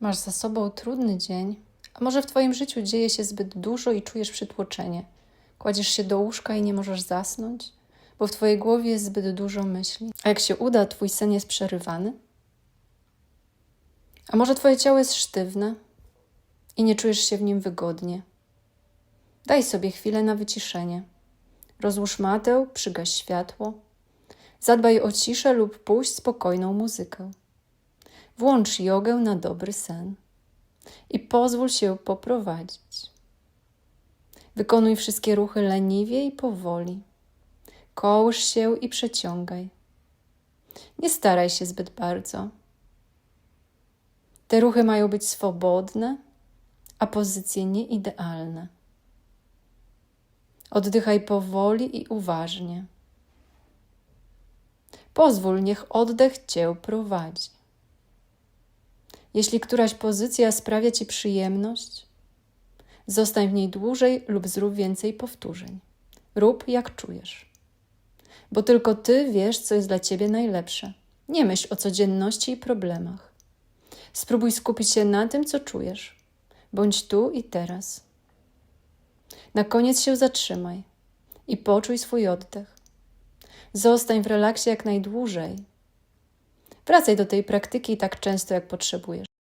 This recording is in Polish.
Masz za sobą trudny dzień, a może w Twoim życiu dzieje się zbyt dużo i czujesz przytłoczenie. Kładziesz się do łóżka i nie możesz zasnąć, bo w Twojej głowie jest zbyt dużo myśli. A jak się uda, Twój sen jest przerywany? A może Twoje ciało jest sztywne i nie czujesz się w nim wygodnie? Daj sobie chwilę na wyciszenie. Rozłóż matę, przygaś światło. Zadbaj o ciszę lub puść spokojną muzykę. Włącz jogę na dobry sen i pozwól się poprowadzić. Wykonuj wszystkie ruchy leniwie i powoli. Kołysz się i przeciągaj. Nie staraj się zbyt bardzo. Te ruchy mają być swobodne, a pozycje nieidealne. Oddychaj powoli i uważnie. Pozwól, niech oddech Cię prowadzi. Jeśli któraś pozycja sprawia Ci przyjemność, zostań w niej dłużej lub zrób więcej powtórzeń. Rób jak czujesz. Bo tylko Ty wiesz, co jest dla Ciebie najlepsze. Nie myśl o codzienności i problemach. Spróbuj skupić się na tym, co czujesz. Bądź tu i teraz. Na koniec się zatrzymaj i poczuj swój oddech. Zostań w relaksie jak najdłużej. Wracaj do tej praktyki tak często, jak potrzebujesz.